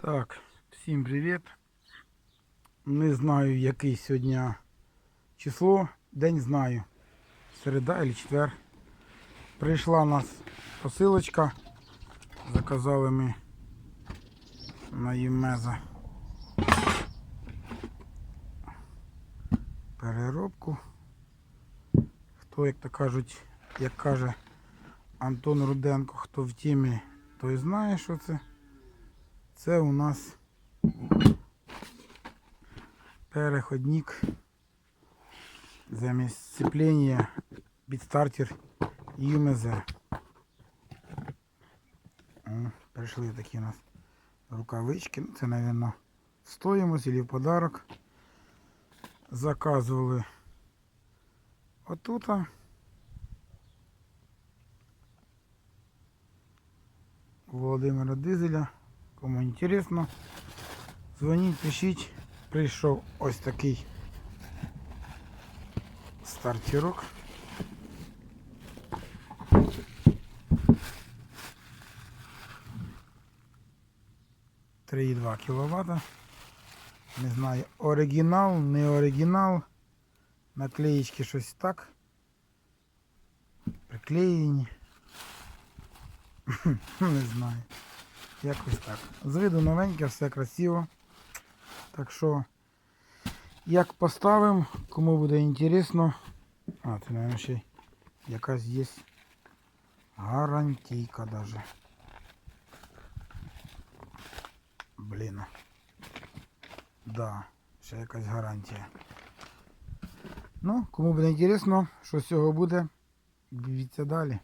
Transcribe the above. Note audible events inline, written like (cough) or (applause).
Так, всім привіт. Не знаю, який сьогодні число. День знаю. Середа або четвер. Прийшла у нас посилочка. Заказали ми на Ємеза переробку. Хто, як то кажуть, як каже Антон Руденко, хто в темі, той знає, що це. Це у нас переходник замість сцеплення бідстартер ЮМЗ. Прийшли такі у нас рукавички. Ну, Це, мабуть, стоїмость або в подарок. Заказували отут. Володимира Дизеля. Кому інтересно, дзвоніть, пишіть. Прийшов ось такий стартерок. Три 2 кВт. Не знаю, оригінал, не оригінал. Наклеїчки щось так. Приклеєні. (laughs) Не знаю. Якось так. З виду новеньке, все красиво. Так що, як поставимо, кому буде інтересно. А, це, мабуть, ще якась є гарантійка даже. Блін. Да, ще якась гарантія. Ну, кому буде інтересно, що з цього буде, дивіться далі.